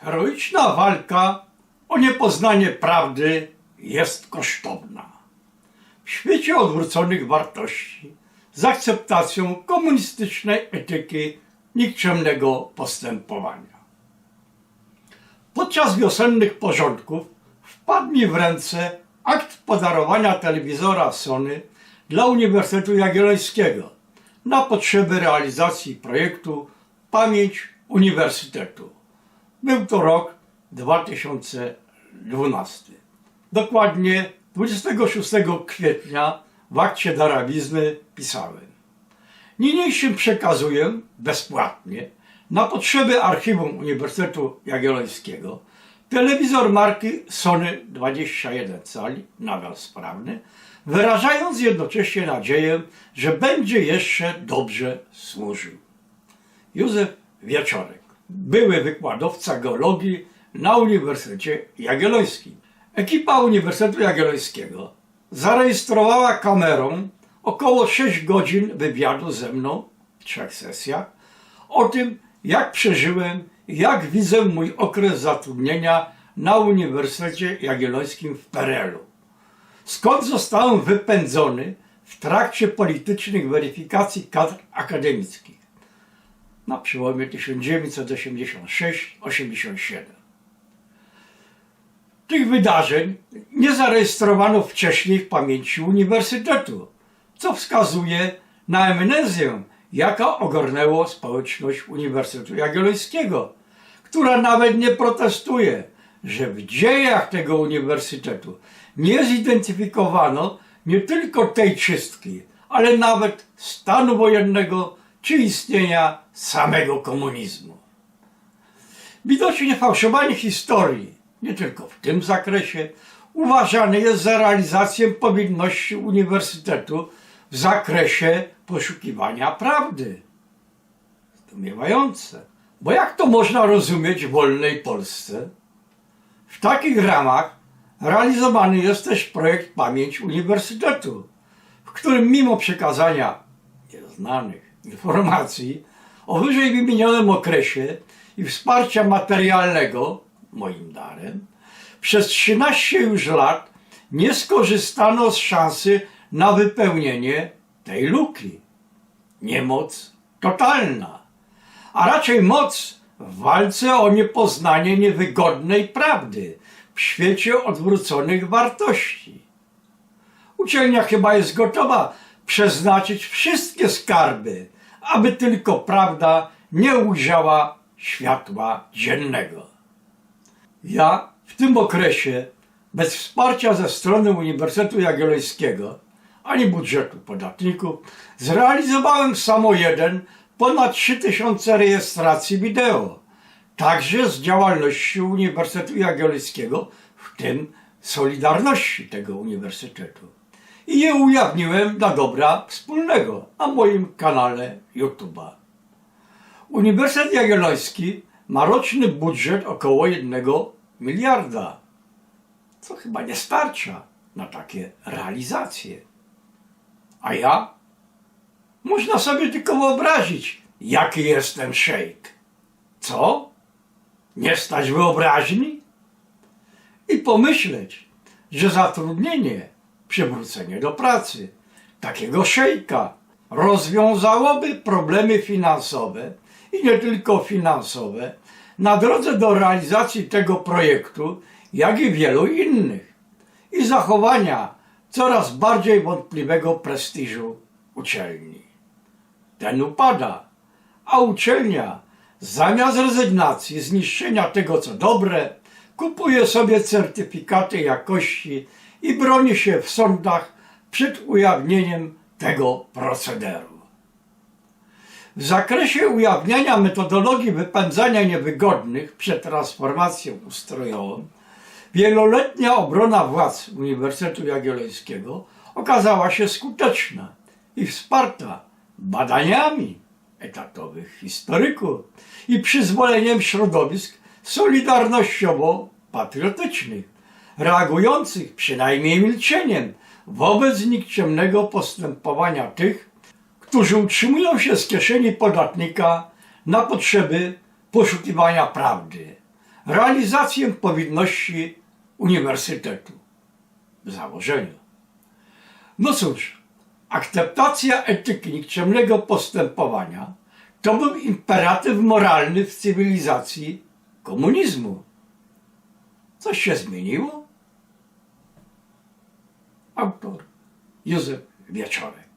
Heroiczna walka o niepoznanie prawdy jest kosztowna. W świecie odwróconych wartości, z akceptacją komunistycznej etyki nikczemnego postępowania. Podczas wiosennych porządków wpadł mi w ręce akt podarowania telewizora Sony dla Uniwersytetu Jagiellońskiego na potrzeby realizacji projektu Pamięć Uniwersytetu. Był to rok 2012. Dokładnie 26 kwietnia w akcie darowizny pisałem. Niniejszym przekazuję bezpłatnie na potrzeby archiwum Uniwersytetu Jagiellońskiego telewizor marki Sony 21 cali, nadal sprawny, wyrażając jednocześnie nadzieję, że będzie jeszcze dobrze służył. Józef Wieczorek, były wykładowca geologii na Uniwersytecie Jagiellońskim. Ekipa Uniwersytetu Jagiellońskiego zarejestrowała kamerą około 6 godzin wywiadu ze mną w trzech sesjach o tym, jak przeżyłem jak widzę mój okres zatrudnienia na Uniwersytecie Jagiellońskim w PRL-u. Skąd zostałem wypędzony w trakcie politycznych weryfikacji kadr akademickich na przełomie 1986-87. Tych wydarzeń nie zarejestrowano wcześniej w pamięci Uniwersytetu, co wskazuje na eminenzję, jaka ogarnęło społeczność Uniwersytetu Jagiellońskiego, która nawet nie protestuje, że w dziejach tego uniwersytetu nie zidentyfikowano nie tylko tej czystki, ale nawet stanu wojennego czy istnienia samego komunizmu. Widocznie fałszowanie historii, nie tylko w tym zakresie, uważane jest za realizację powinności Uniwersytetu w zakresie poszukiwania prawdy. Zdumiewające. Bo jak to można rozumieć w wolnej Polsce? W takich ramach realizowany jest też projekt Pamięć Uniwersytetu, w którym mimo przekazania nieznanych informacji o wyżej wymienionym okresie i wsparcia materialnego, moim darem, przez 13 już lat nie skorzystano z szansy na wypełnienie tej luki. Niemoc totalna, a raczej moc w walce o niepoznanie niewygodnej prawdy w świecie odwróconych wartości. Uczelnia chyba jest gotowa przeznaczyć wszystkie skarby, aby tylko prawda nie ujrzała światła dziennego. Ja w tym okresie, bez wsparcia ze strony Uniwersytetu Jagiellońskiego ani budżetu podatników, zrealizowałem samo jeden ponad 3000 rejestracji wideo, także z działalności Uniwersytetu Jagiellońskiego, w tym Solidarności tego uniwersytetu. I je ujawniłem dla dobra wspólnego na moim kanale YouTube'a. Uniwersytet Jagielloński ma roczny budżet około 1 miliarda, co chyba nie starcza na takie realizacje. A ja? Można sobie tylko wyobrazić, jaki jestem szejk. Co? Nie stać wyobraźni? I pomyśleć, że zatrudnienie, przywrócenie do pracy. Takiego szejka. Rozwiązałoby problemy finansowe i nie tylko finansowe na drodze do realizacji tego projektu, jak i wielu innych. I zachowania coraz bardziej wątpliwego prestiżu uczelni. Ten upada, a uczelnia zamiast rezygnacji, zniszczenia tego co dobre, kupuje sobie certyfikaty jakości i broni się w sądach przed ujawnieniem tego procederu. W zakresie ujawniania metodologii wypędzania niewygodnych przed transformacją ustrojową, wieloletnia obrona władz Uniwersytetu Jagiellońskiego okazała się skuteczna i wsparta badaniami etatowych historyków i przyzwoleniem środowisk solidarnościowo-patriotycznych, reagujących przynajmniej milczeniem wobec nikczemnego postępowania tych, którzy utrzymują się z kieszeni podatnika na potrzeby poszukiwania prawdy, realizację powinności uniwersytetu. W założeniu. No cóż, akceptacja etyki nikczemnego postępowania to był imperatyw moralny w cywilizacji komunizmu. Coś się zmieniło? Autor Józef Wieczorek.